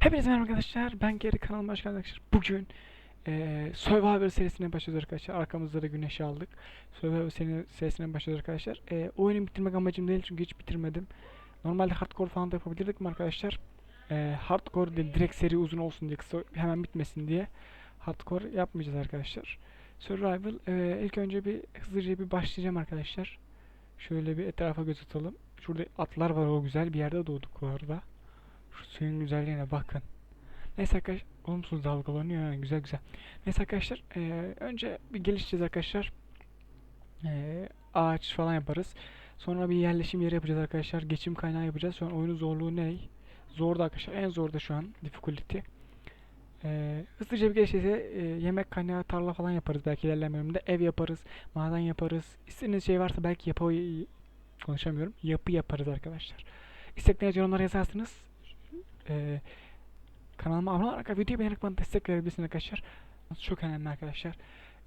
Hepinize merhaba arkadaşlar. Ben geri kanalıma hoş geldiniz arkadaşlar. Bugün eee Survivor serisine başlıyoruz arkadaşlar. Arkamızda da güneşi aldık. Survivor seri- serisine başlıyoruz arkadaşlar. Eee oyunu bitirmek amacım değil çünkü hiç bitirmedim. Normalde hardcore falan da yapabilirdik mi arkadaşlar? Eee hardcore değil direkt seri uzun olsun diye kısa hemen bitmesin diye hardcore yapmayacağız arkadaşlar. Survival eee, ilk önce bir hızlıca bir başlayacağım arkadaşlar. Şöyle bir etrafa göz atalım. Şurada atlar var o güzel bir yerde doğduk bu arada. Suyun güzelliğine bakın. Neyse arkadaşlar olumsuz dalgalanıyor yani güzel güzel. Neyse arkadaşlar eee, önce bir gelişeceğiz arkadaşlar. Eee, ağaç falan yaparız. Sonra bir yerleşim yeri yapacağız arkadaşlar. Geçim kaynağı yapacağız. Şu an oyunun zorluğu ne? Zorda arkadaşlar. En zorda şu an difficulty. Eee hızlıca bir gelişirse eee, yemek kaynağı tarla falan yaparız belki ilerleyen bölümde. Ev yaparız. Maden yaparız. İstediğiniz şey varsa belki yapı konuşamıyorum. Yapı yaparız arkadaşlar. İsteklerinizi yorumlara yazarsınız. Eee kanalıma abone olarak videoyu beğenerek bana destek verebilirsiniz arkadaşlar. Çok önemli arkadaşlar.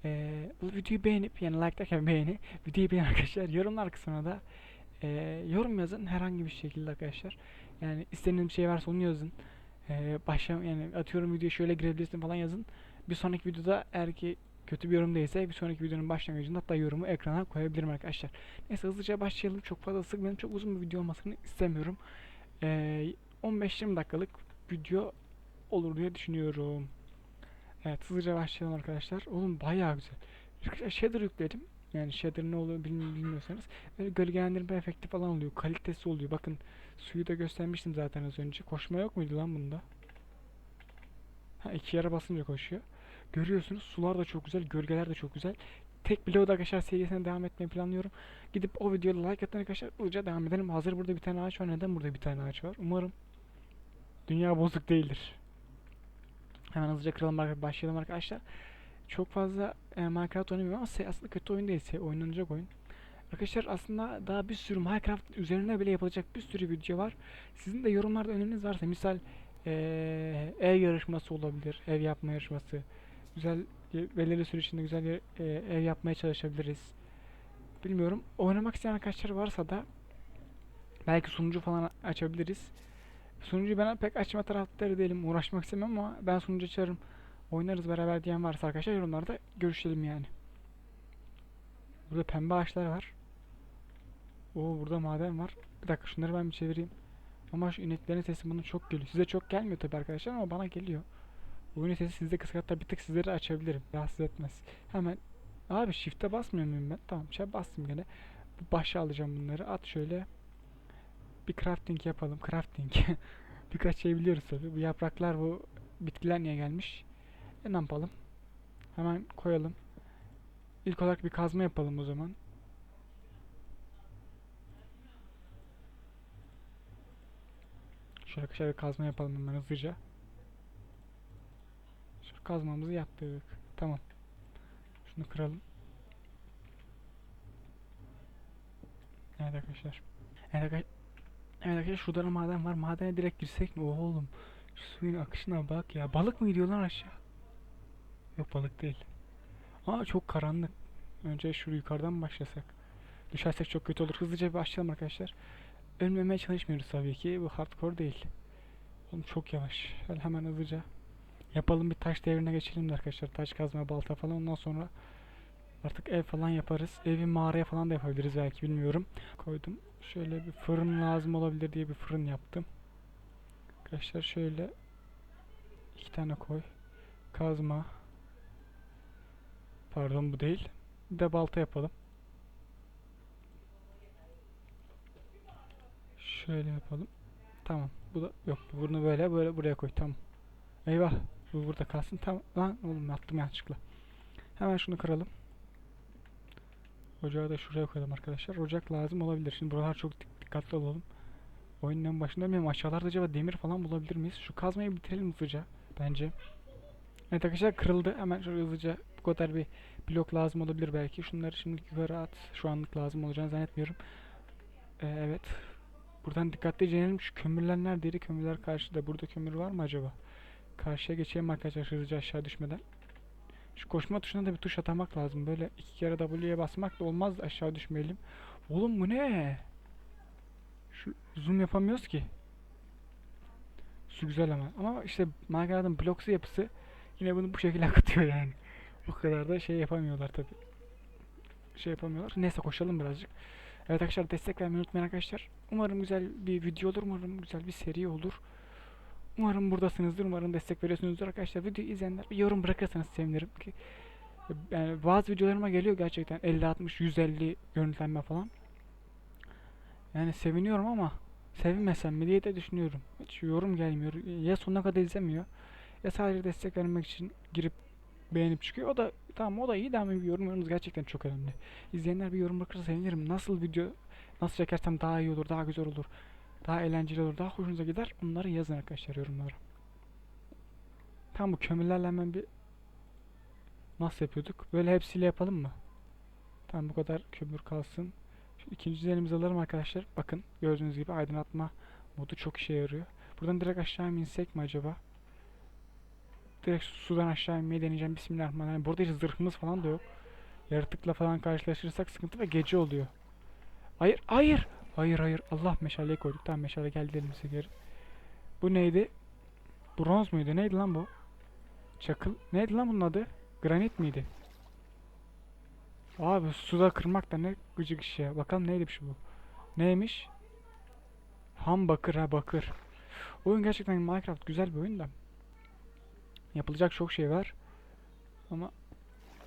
Eee bu videoyu beğenip yani like derken beğeni videoyu beğen arkadaşlar. Yorumlar kısmına da eee, yorum yazın herhangi bir şekilde arkadaşlar. Yani istediğiniz bir şey varsa onu yazın. Eee başla yani atıyorum video şöyle girebilirsin falan yazın. Bir sonraki videoda eğer ki kötü bir yorum değilse bir sonraki videonun başlangıcında hatta yorumu ekrana koyabilirim arkadaşlar. Neyse hızlıca başlayalım. Çok fazla sıkmayalım. Çok uzun bir video olmasını istemiyorum. Eee 15-20 dakikalık video olur diye düşünüyorum. Evet hızlıca başlayalım arkadaşlar. Oğlum bayağı güzel. Shader yükledim. Yani shader ne oluyor bilmi- bilmiyorsanız. Böyle gölgelendirme efekti falan oluyor. Kalitesi oluyor. Bakın suyu da göstermiştim zaten az önce. Koşma yok muydu lan bunda? Ha iki yere basınca koşuyor. Görüyorsunuz sular da çok güzel. Gölgeler de çok güzel. Tek bloğda arkadaşlar serisine devam etmeyi planlıyorum. Gidip o videoda like atın arkadaşlar. Hızlıca devam edelim. Hazır burada bir tane ağaç var. Neden burada bir tane ağaç var? Umarım dünya bozuk değildir. Hemen hızlıca kıralım. Başlayalım arkadaşlar. Çok fazla e, Minecraft oynamıyorum ama aslında kötü oyun değil. Oynanacak oyun. Arkadaşlar aslında daha bir sürü Minecraft üzerine bile yapılacak bir sürü video var. Sizin de yorumlarda öneriniz varsa misal eee, ev yarışması olabilir. Ev yapma yarışması. Güzel belirli süre içinde güzel e, ev yapmaya çalışabiliriz. Bilmiyorum. Oynamak isteyen arkadaşlar varsa da belki sunucu falan açabiliriz. Sunucuyu ben pek açma taraftarı değilim. Uğraşmak istemem ama ben sunucu açarım. Oynarız beraber diyen varsa arkadaşlar yorumlarda görüşelim yani. Burada pembe ağaçlar var. Oo burada maden var. Bir dakika şunları ben bir çevireyim. Ama şu ineklerin sesi bana çok geliyor. Size çok gelmiyor tabii arkadaşlar ama bana geliyor. Oyunun sesi sizde kısık hatta bir tık sizleri açabilirim. Rahatsız etmez. Hemen Abi shift'e basmıyor muyum ben? Tamam şey bastım gene. Başa alacağım bunları. At şöyle. Bir crafting yapalım. Crafting. Birkaç şey biliyoruz tabii. Bu yapraklar bu bitkiler niye gelmiş? E ne yapalım? Hemen koyalım. İlk olarak bir kazma yapalım o zaman. Şöyle bir kazma yapalım hemen hızlıca. Şu kazmamızı yaptık. Tamam. Şunu kıralım. Evet arkadaşlar. Evet arkadaşlar. Evet arkadaşlar şurada da maden var. Madene direkt girsek mi? Oğlum. Şu suyun akışına bak ya. Balık mı gidiyor lan aşağı? Yok balık değil. Aa çok karanlık. Önce şu yukarıdan başlasak? Düşersek çok kötü olur. Hızlıca bir başlayalım arkadaşlar. Ölmemeye çalışmıyoruz tabii ki. Bu hardcore değil. Oğlum çok yavaş. Şöyle hemen hızlıca yapalım bir taş devrine geçelim de arkadaşlar. Taş kazma, balta falan. Ondan sonra artık ev falan yaparız. Evi mağaraya falan da yapabiliriz belki bilmiyorum. Koydum. Şöyle bir fırın lazım olabilir diye bir fırın yaptım. Arkadaşlar şöyle iki tane koy. Kazma. Pardon bu değil. Bir de balta yapalım. Şöyle yapalım. Tamam. Bu da yok. Bunu böyle böyle buraya koy. Tamam. Eyvah. Bu burada kalsın. Tamam. Lan oğlum attım yanlışlıkla. Hemen şunu kıralım. Ocağı da şuraya koyalım arkadaşlar. Ocak lazım olabilir. Şimdi buralar çok dik- dikkatli olalım. Oyunun en başında bilmiyorum aşağılarda acaba demir falan bulabilir miyiz? Şu kazmayı bitirelim hızlıca bence. Evet arkadaşlar kırıldı. Hemen şöyle hızlıca bu kadar bir blok lazım olabilir belki. Şunları şimdi yukarı at. Şu anlık lazım olacağını zannetmiyorum. Ee, evet. Buradan dikkatlice inelim. Şu kömürler neredeydi? Kömürler karşıda. Burada kömür var mı acaba? Karşıya geçelim arkadaşlar hızlıca aşağı düşmeden. Şu koşma tuşuna da bir tuş atamak lazım. Böyle iki kere W'ye basmak da olmaz aşağı düşmeyelim. Oğlum bu ne? Şu zoom yapamıyoruz ki. Su güzel ama. Ama işte Minecraft'ın bloksu yapısı yine bunu bu şekilde akıtıyor yani. O kadar da şey yapamıyorlar tabi. Şey yapamıyorlar. Neyse koşalım birazcık. Evet arkadaşlar destek vermeyi unutmayın arkadaşlar. Umarım güzel bir video olur. Umarım güzel bir seri olur. Umarım buradasınızdır. Umarım destek veriyorsunuzdur arkadaşlar. Videoyu izleyenler bir yorum bırakırsanız sevinirim ki. Yani bazı videolarıma geliyor gerçekten 50 60 150 görüntülenme falan. Yani seviniyorum ama sevinmesem mi diye de düşünüyorum. Hiç yorum gelmiyor. Ya sonuna kadar izlemiyor ya sadece destek vermek için girip beğenip çıkıyor. O da tamam o da iyi de ama bir yorumlarınız gerçekten çok önemli. İzleyenler bir yorum bırakırsa sevinirim. Nasıl video nasıl çekersem daha iyi olur, daha güzel olur, daha eğlenceli olur, daha hoşunuza gider. Bunları yazın arkadaşlar yorumlara. Tamam bu kömürlerle hemen bir nasıl yapıyorduk? Böyle hepsiyle yapalım mı? Tamam bu kadar kömür kalsın. Şu ikinci düzenimizi alalım arkadaşlar. Bakın gördüğünüz gibi aydınlatma modu çok işe yarıyor. Buradan direkt aşağı mı insek mi acaba? Direkt sudan aşağı inmeyi deneyeceğim. Bismillahirrahmanirrahim. Burada hiç zırhımız falan da yok. Yaratıkla falan karşılaşırsak sıkıntı ve gece oluyor. Hayır, hayır. Hayır, hayır. Allah meşaleyi koyduk. Tamam meşale geldi elimize geri. Bu neydi? Bronz muydu? Neydi lan bu? Çakıl. Neydi lan bunun adı? Granit miydi? Abi suda kırmak da ne gıcık iş ya. Bakalım neydi şu bu? Neymiş? Ham bakır ha bakır. Oyun gerçekten Minecraft güzel bir oyun da. Yapılacak çok şey var. Ama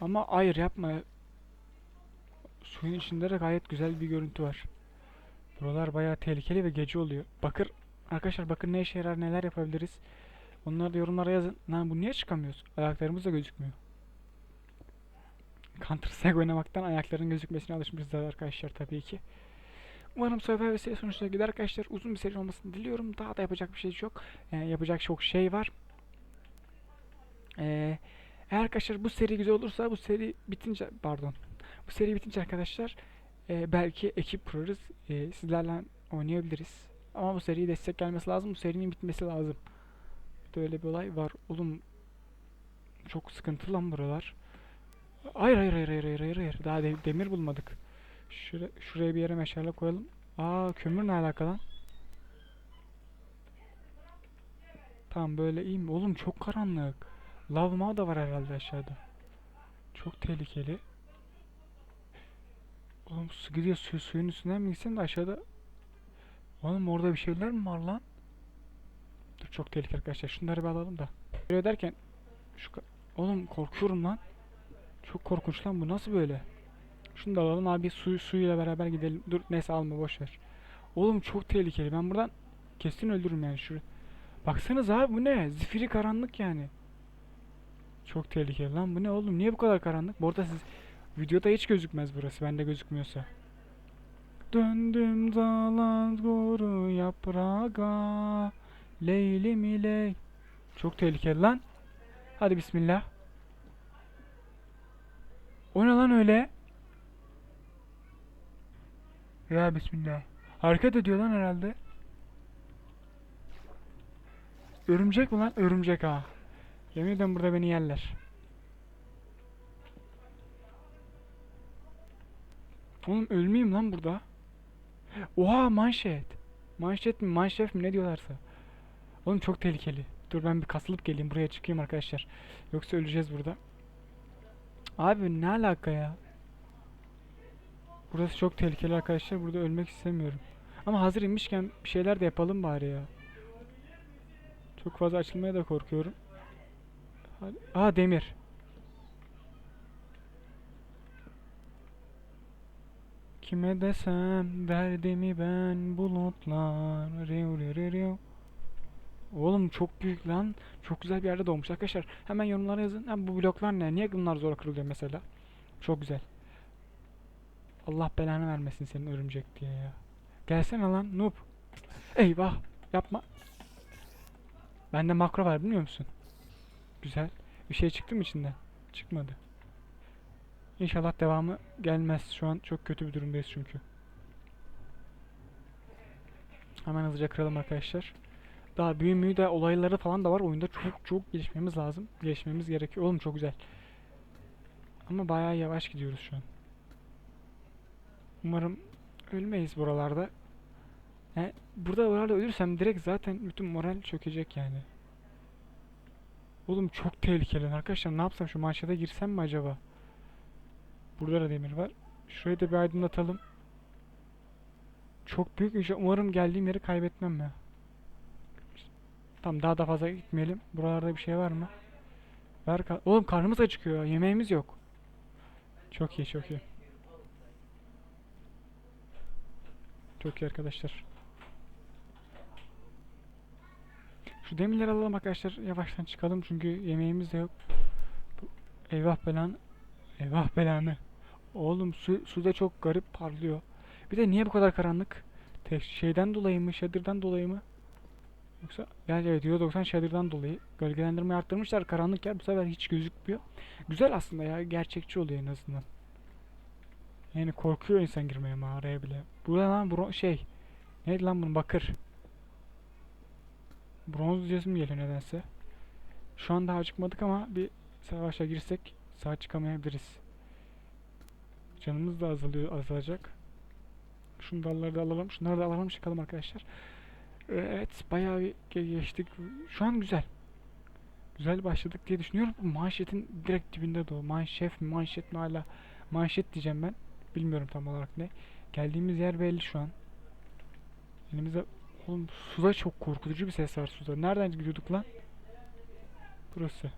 ama hayır yapma. Suyun içinde de gayet güzel bir görüntü var. Buralar bayağı tehlikeli ve gece oluyor. Bakır arkadaşlar bakın ne işe yarar neler yapabiliriz. Onları da yorumlara yazın. Lan bu niye çıkamıyoruz? Ayaklarımız da gözükmüyor. Counter Strike oynamaktan ayakların gözükmesine alışmışız arkadaşlar tabii ki. Umarım Survivor seri sonuçta gider arkadaşlar. Uzun bir seri olmasını diliyorum. Daha da yapacak bir şey yok. Yani yapacak çok şey var. Ee, eğer arkadaşlar bu seri güzel olursa bu seri bitince pardon bu seri bitince arkadaşlar e, belki ekip kurarız e, sizlerle oynayabiliriz ama bu seriye destek gelmesi lazım bu serinin bitmesi lazım bir de öyle bir olay var oğlum çok sıkıntılı lan buralar hayır hayır hayır hayır hayır hayır, daha de- demir bulmadık Şura, şuraya bir yere meşale koyalım aa kömür ne alaka lan Tamam böyle iyi mi? Oğlum çok karanlık. Lav mav da var herhalde aşağıda. Çok tehlikeli. Oğlum su gidiyor su, suyun üstünden mi gitsin de aşağıda Oğlum orada bir şeyler mi var lan? Dur çok tehlikeli arkadaşlar. Şunları bir alalım da. Böyle derken şu Oğlum korkuyorum lan. Çok korkunç lan bu nasıl böyle? Şunu da alalım abi su suyuyla beraber gidelim. Dur neyse alma boş ver. Oğlum çok tehlikeli. Ben buradan kesin öldürürüm yani şu. Baksanız abi bu ne? Zifiri karanlık yani. Çok tehlikeli lan bu ne oğlum niye bu kadar karanlık? Bu arada siz videoda hiç gözükmez burası bende gözükmüyorsa. Döndüm dağlar doğru yaprağa Leyli mi ley Çok tehlikeli lan. Hadi bismillah. O ne lan öyle? Ya bismillah. Hareket ediyor lan herhalde. Örümcek mi lan? Örümcek ha. Yemin ederim burada beni yerler. Oğlum ölmeyeyim lan burada. Oha manşet. Manşet mi manşef mi ne diyorlarsa. Oğlum çok tehlikeli. Dur ben bir kasılıp geleyim buraya çıkayım arkadaşlar. Yoksa öleceğiz burada. Abi ne alaka ya? Burası çok tehlikeli arkadaşlar. Burada ölmek istemiyorum. Ama hazır inmişken bir şeyler de yapalım bari ya. Çok fazla açılmaya da korkuyorum. Aa demir. Kime desem derdimi ben bulutlar. Riu riu riu. Oğlum çok büyük lan. Çok güzel bir yerde doğmuş. Arkadaşlar hemen yorumlara yazın. Ha, bu bloklar ne? Niye bunlar zor kırılıyor mesela? Çok güzel. Allah belanı vermesin senin örümcek diye ya. Gelsene lan noob. Eyvah. Yapma. Bende makro var bilmiyor musun? Güzel. Bir şey çıktı mı içinden? Çıkmadı. İnşallah devamı gelmez. Şu an çok kötü bir durumdayız çünkü. Hemen hızlıca kıralım arkadaşlar. Daha büyümüğü de olayları falan da var. Oyunda çok çok gelişmemiz lazım. Gelişmemiz gerekiyor. Oğlum çok güzel. Ama bayağı yavaş gidiyoruz şu an. Umarım ölmeyiz buralarda. Yani burada orada ölürsem direkt zaten bütün moral çökecek yani. Oğlum çok tehlikeli arkadaşlar. Ne yapsam şu manşete girsem mi acaba? Burada da demir var. Şurayı da bir aydınlatalım. Çok büyük bir. Umarım geldiğim yeri kaybetmem ya. Tamam daha da fazla gitmeyelim. Buralarda bir şey var mı? Ver ka- Oğlum karnımız acıkıyor. Yemeğimiz yok. Çok iyi çok iyi. Çok iyi arkadaşlar. Şu demirleri alalım arkadaşlar. Yavaştan çıkalım çünkü yemeğimiz de yok. Eyvah belanı. Eyvah belanı. Oğlum su, su da çok garip parlıyor. Bir de niye bu kadar karanlık? Te şeyden dolayı mı? Shader'dan dolayı mı? Yoksa yani evet %90 shader'dan dolayı. Gölgelendirmeyi arttırmışlar. Karanlık yer bu sefer hiç gözükmüyor. Güzel aslında ya. Gerçekçi oluyor en azından. Yani korkuyor insan girmeye mağaraya bile. Bu ne lan bro şey. Neydi lan bunun bakır. Bronz diyeceğim geliyor nedense. Şu anda acıkmadık ama bir savaşa girsek sağ çıkamayabiliriz. Canımız da azalıyor, azalacak. Şunu dalları da alalım. Şunları da alalım çıkalım arkadaşlar. Ee, Evet bayağı bir ge- geçtik. Şu an güzel. Güzel başladık diye düşünüyorum. Manşetin direkt dibinde de o. Manşef mi manşet mi hala manşet diyeceğim ben. Bilmiyorum tam olarak ne. Geldiğimiz yer belli şu an. Elimizde oğlum suda çok korkutucu bir ses var suda. Nereden gidiyorduk lan? Burası.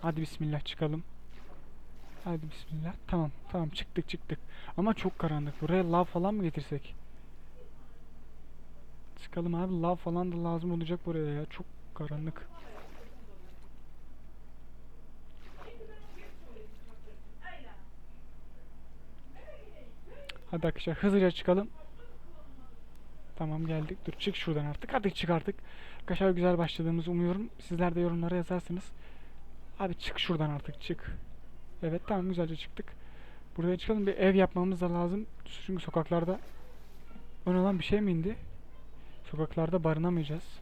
Hadi bismillah çıkalım. Hadi bismillah. Tamam tamam çıktık çıktık. Ama çok karanlık. Buraya lav falan mı getirsek? Çıkalım abi lav falan da lazım olacak buraya ya. Çok karanlık. Hadi arkadaşlar hızlıca çıkalım. Tamam geldik. Dur çık şuradan artık. Hadi çık artık. Arkadaşlar güzel başladığımızı umuyorum. Sizler de yorumlara yazarsınız. Abi çık şuradan artık çık. Evet tamam güzelce çıktık. Buraya çıkalım bir ev yapmamız da lazım. Çünkü sokaklarda ön olan bir şey mi indi? Sokaklarda barınamayacağız.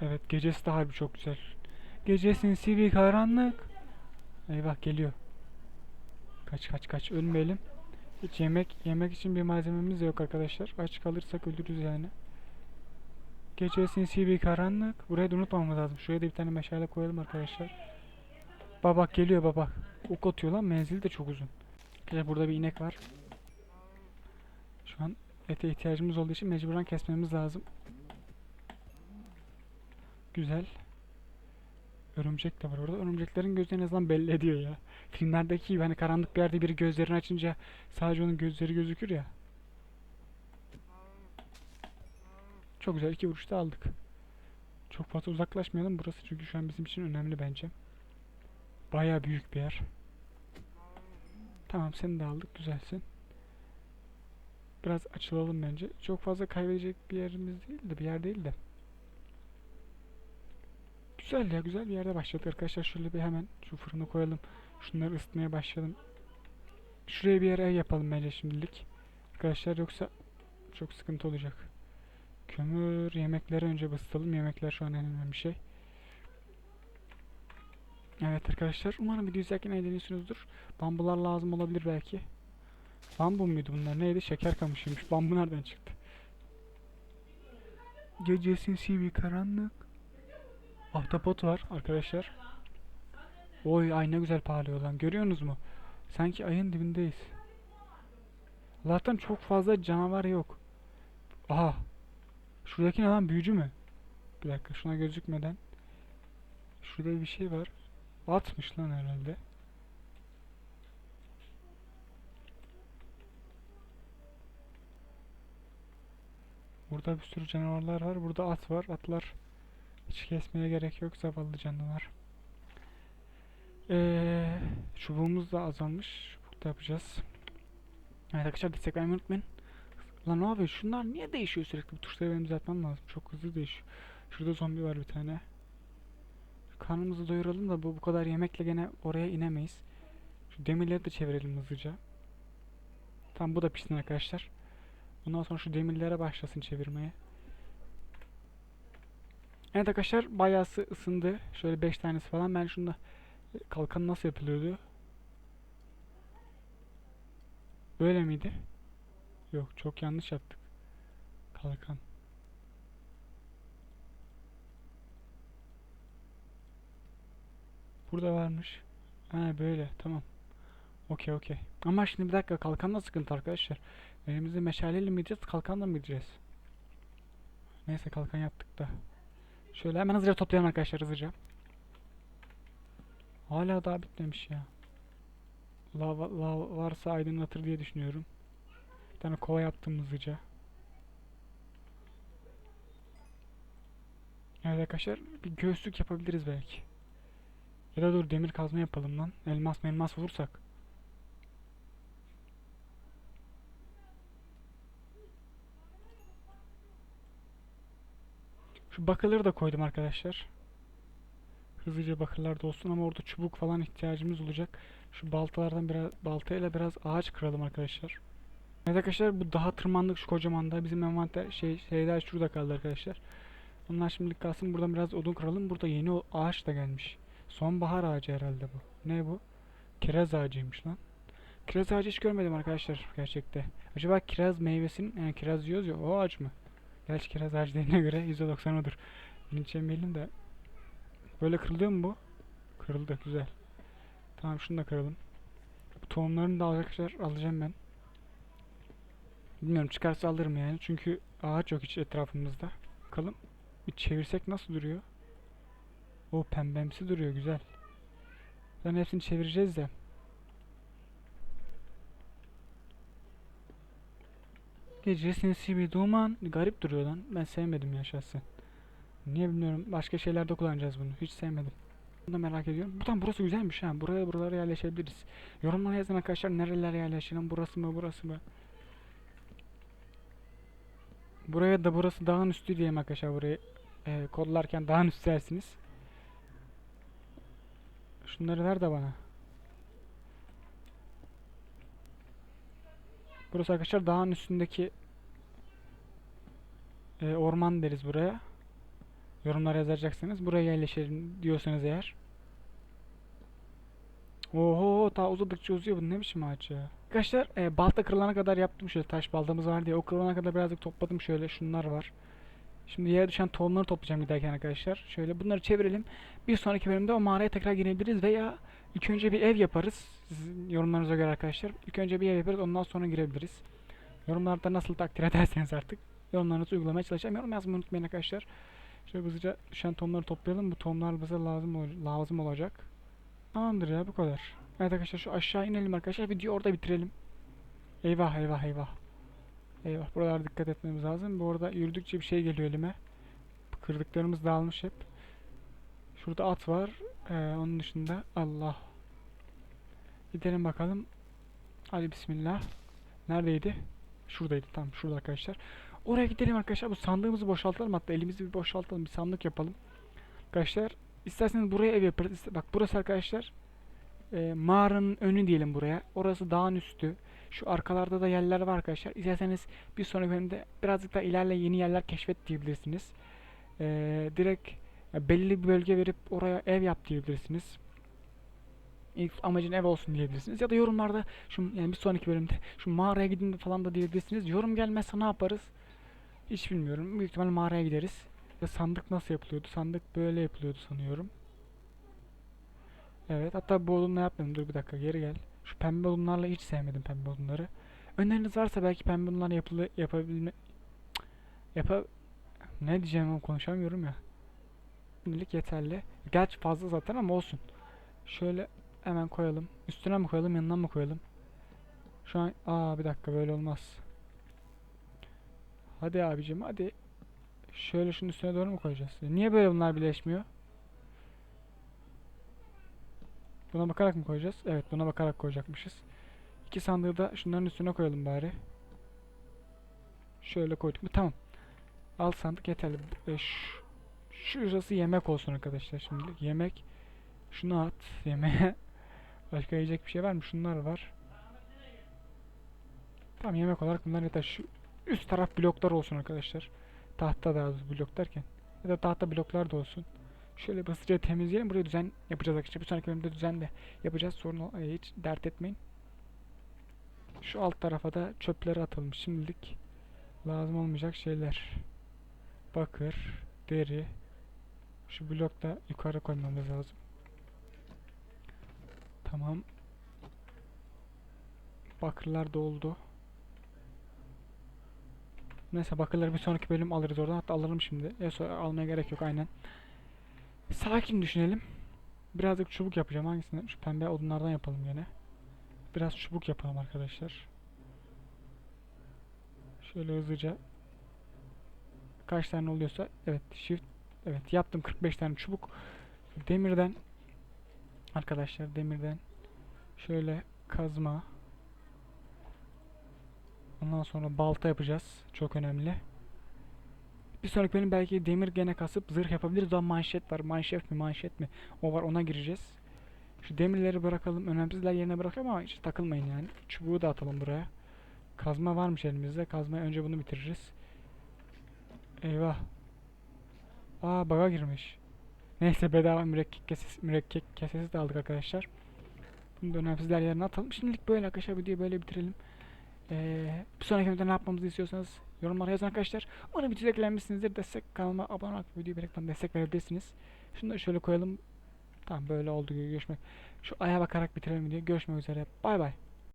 Evet gecesi de harbi çok güzel. Gecesin bir karanlık. Eyvah geliyor. Kaç kaç kaç ölmeyelim. Hiç yemek yemek için bir malzememiz yok arkadaşlar. Aç kalırsak ölürüz yani. Gece sinsi bir karanlık. Burayı da unutmamamız lazım. Şuraya da bir tane meşale koyalım arkadaşlar. Bak bak geliyor bak bak. Ok atıyor lan menzili de çok uzun. Arkadaşlar burada bir inek var. Şu an ete ihtiyacımız olduğu için mecburen kesmemiz lazım. Güzel. Örümcek de var orada. Örümceklerin gözü en azından belli ediyor ya. Filmlerdeki gibi hani karanlık bir yerde biri gözlerini açınca sadece onun gözleri gözükür ya. Çok güzel iki vuruşta aldık. Çok fazla uzaklaşmayalım burası çünkü şu an bizim için önemli bence. Baya büyük bir yer. Tamam seni de aldık güzelsin. Biraz açılalım bence. Çok fazla kaybedecek bir yerimiz değil de bir yer değil de. Güzel ya güzel bir yerde başladık arkadaşlar. Şöyle bir hemen şu fırını koyalım. Şunları ısıtmaya başlayalım. Şuraya bir yere yapalım bence şimdilik. Arkadaşlar yoksa çok sıkıntı olacak. Kömür, yemekleri önce ısıtalım. Yemekler şu an en önemli şey. Evet arkadaşlar umarım video izlerken eğleniyorsunuzdur. Bambular lazım olabilir belki. Bambu muydu bunlar? Neydi? Şeker kamışıymış. Bambu nereden çıktı? Gece sinsi bir karanlık. Ahtapot var arkadaşlar. Oy ay ne güzel parlıyor lan. Görüyorsunuz mu? Sanki ayın dibindeyiz. Allah'tan çok fazla canavar yok. Aha. Şuradaki ne lan büyücü mü? Bir dakika şuna gözükmeden. Şurada bir şey var. Atmış lan herhalde. Burada bir sürü canavarlar var. Burada at var. Atlar hiç kesmeye gerek yok. Zavallı canlılar. Ee, çubuğumuz da azalmış. Çubuk da yapacağız. Evet arkadaşlar destek vermeyi unutmayın. Lan abi şunlar niye değişiyor sürekli? Bu tuşları benim düzeltmem lazım. Çok hızlı değişiyor. Şurada zombi var bir tane. Karnımızı doyuralım da bu bu kadar yemekle gene oraya inemeyiz. Şu demirleri de çevirelim hızlıca. Tamam bu da pişsin arkadaşlar. Bundan sonra şu demirlere başlasın çevirmeye. Evet arkadaşlar bayağı ısı- ısındı. Şöyle 5 tanesi falan. Ben şunu da Kalkan nasıl yapılıyordu? Böyle miydi? Yok çok yanlış yaptık. Kalkan. Burada varmış. Ha böyle tamam. Okey okey. Ama şimdi bir dakika kalkanla sıkıntı arkadaşlar. Elimizde meşaleyle mi gideceğiz kalkanla mı gideceğiz? Neyse kalkan yaptık da. Şöyle hemen hızlıca toplayalım arkadaşlar hızlıca. Hala daha bitmemiş ya. Lav, lav varsa aydınlatır diye düşünüyorum. Tane kova yaptım hızlıca. Evet arkadaşlar bir göğüslük yapabiliriz belki. Ya da dur demir kazma yapalım lan. Elmas elmas vursak. Şu bakırları da koydum arkadaşlar. Hızlıca bakırlar da olsun ama orada çubuk falan ihtiyacımız olacak. Şu baltalardan biraz baltayla biraz ağaç kıralım arkadaşlar. Evet arkadaşlar bu daha tırmandık şu kocaman da bizim envanter şey şeyler şurada kaldı arkadaşlar. Onlar şimdilik kalsın buradan biraz odun kıralım. Burada yeni ağaç da gelmiş. Sonbahar ağacı herhalde bu. Ne bu? Kiraz ağacıymış lan. Kiraz ağacı hiç görmedim arkadaşlar gerçekte. Acaba kiraz meyvesinin yani kiraz yiyoruz ya o ağaç mı? Gerçi kiraz ağacı dediğine göre %90 odur. Linç de. Böyle kırılıyor mu bu? Kırıldı güzel. Tamam şunu da kıralım. Bu tohumlarını da arkadaşlar alacağım ben. Bilmiyorum çıkarsa alırım yani. Çünkü ağaç yok hiç etrafımızda. Bakalım. Bir çevirsek nasıl duruyor? O pembemsi duruyor güzel. Zaten hepsini çevireceğiz de. Gece sinsi bir duman. Garip duruyor lan. Ben sevmedim ya şahsen. Niye bilmiyorum. Başka şeylerde kullanacağız bunu. Hiç sevmedim. Bunu da merak ediyorum. Buradan burası güzelmiş ha. Buraya buralara yerleşebiliriz. Yorumlara yazın arkadaşlar nereler yerleşelim. Burası mı burası mı? Buraya da burası dağın üstü diyeyim arkadaşlar. Burayı e, kodlarken dağın üstü dersiniz. Şunları ver de bana. Burası arkadaşlar dağın üstündeki e, orman deriz buraya. Yorumlara yazacaksınız. Buraya yerleşelim diyorsanız eğer. Oho ta uzadıkça uzuyor bu ne biçim ağaç ya. Arkadaşlar e, balta kırılana kadar yaptım şöyle taş baltamız var diye o kırılana kadar birazcık topladım şöyle şunlar var. Şimdi yere düşen tohumları toplayacağım giderken arkadaşlar. Şöyle bunları çevirelim. Bir sonraki bölümde o mağaraya tekrar girebiliriz veya ilk önce bir ev yaparız. Sizin yorumlarınıza göre arkadaşlar. İlk önce bir ev yaparız ondan sonra girebiliriz. Yorumlarda nasıl takdir ederseniz artık. Yorumlarınızı uygulamaya çalışacağım. Yorum yazmayı unutmayın arkadaşlar. Şöyle hızlıca düşen tohumları toplayalım. Bu tohumlar bize lazım lazım olacak. Tamamdır ya bu kadar. Evet arkadaşlar şu aşağı inelim arkadaşlar. Videoyu orada bitirelim. Eyvah eyvah eyvah. Eyvah buralara dikkat etmemiz lazım. Bu arada yürüdükçe bir şey geliyor elime. Kırdıklarımız dağılmış hep. Şurada at var. Ee, onun dışında Allah. Gidelim bakalım. Hadi bismillah. Neredeydi? Şuradaydı. Tamam şurada arkadaşlar. Oraya gidelim arkadaşlar. Bu sandığımızı boşaltalım. Hatta elimizi bir boşaltalım. Bir sandık yapalım. Arkadaşlar isterseniz buraya ev yaparız. Bak burası arkadaşlar e, mağaranın önü diyelim buraya. Orası dağın üstü. Şu arkalarda da yerler var arkadaşlar. İsterseniz bir sonraki bölümde birazcık daha ilerle yeni yerler keşfet diyebilirsiniz. E, direkt belli bir bölge verip oraya ev yap diyebilirsiniz. İlk amacın ev olsun diyebilirsiniz. Ya da yorumlarda şu yani bir sonraki bölümde şu mağaraya gidin falan da diyebilirsiniz. Yorum gelmezse ne yaparız? Hiç bilmiyorum. Büyük ihtimalle mağaraya gideriz. Ve sandık nasıl yapılıyordu? Sandık böyle yapılıyordu sanıyorum. Evet hatta bu odunla yapmadım. Dur bir dakika geri gel. Şu pembe odunlarla hiç sevmedim pembe odunları. Öneriniz varsa belki pembe odunlarla yapılı yapabilme yapa ne diyeceğim konuşamıyorum ya. Şimdilik yeterli. Gerçi fazla zaten ama olsun. Şöyle hemen koyalım. Üstüne mi koyalım yanına mı koyalım? Şu an aa bir dakika böyle olmaz. Hadi abicim hadi. Şöyle şunun üstüne doğru mu koyacağız? Niye böyle bunlar birleşmiyor? Buna bakarak mı koyacağız? Evet buna bakarak koyacakmışız. İki sandığı da şunların üstüne koyalım bari. Şöyle koyduk mu? Tamam. Al sandık yeterli. E, şu, şurası yemek olsun arkadaşlar şimdilik. Yemek. Şunu at yemeğe. Başka yiyecek bir şey var mı? Şunlar var. Tamam yemek olarak bunlar yeter. Şu üst taraf bloklar olsun arkadaşlar. Tahta daha doğrusu blok derken. Ya da tahta bloklar da olsun. Şöyle hızlıca temizleyelim. Buraya düzen yapacağız arkadaşlar. Bir sonraki bölümde düzen de yapacağız. Sorun e, hiç dert etmeyin. Şu alt tarafa da çöpleri atalım. Şimdilik lazım olmayacak şeyler. Bakır, deri. Şu blok da yukarı koymamız lazım. Tamam. Bakırlar doldu. Neyse bakırları bir sonraki bölüm alırız oradan. Hatta alırım şimdi. Sonra almaya gerek yok aynen. Sakin düşünelim. Birazcık çubuk yapacağım. Hangisini? Şu pembe odunlardan yapalım gene. Biraz çubuk yapalım arkadaşlar. Şöyle hızlıca. Kaç tane oluyorsa. Evet shift. Evet yaptım 45 tane çubuk. Demirden. Arkadaşlar demirden. Şöyle kazma. Ondan sonra balta yapacağız. Çok önemli. Bir sonraki bölüm belki demir gene kasıp zırh yapabiliriz. Daha manşet var. Manşet mi manşet mi? O var ona gireceğiz. Şu demirleri bırakalım. Önemsizler yerine bırakalım ama hiç takılmayın yani. Çubuğu da atalım buraya. Kazma varmış elimizde. Kazmaya önce bunu bitiririz. Eyvah. Aa baga girmiş. Neyse bedava mürekkep kesesi, mürekkep kesesi de aldık arkadaşlar. Bunu da önemsizler yerine atalım. Şimdilik böyle arkadaşlar videoyu böyle bitirelim. Ee, bir sonraki videoda ne yapmamızı istiyorsanız yorumlara yazın arkadaşlar. Umarım videoda etkilenmişsinizdir. Destek kanalıma abone olarak videoyu beğenip destek verebilirsiniz. Da şöyle koyalım. Tamam böyle oldu. Görüşmek. Şu aya bakarak bitirelim videoyu. Görüşmek üzere. Bay bay.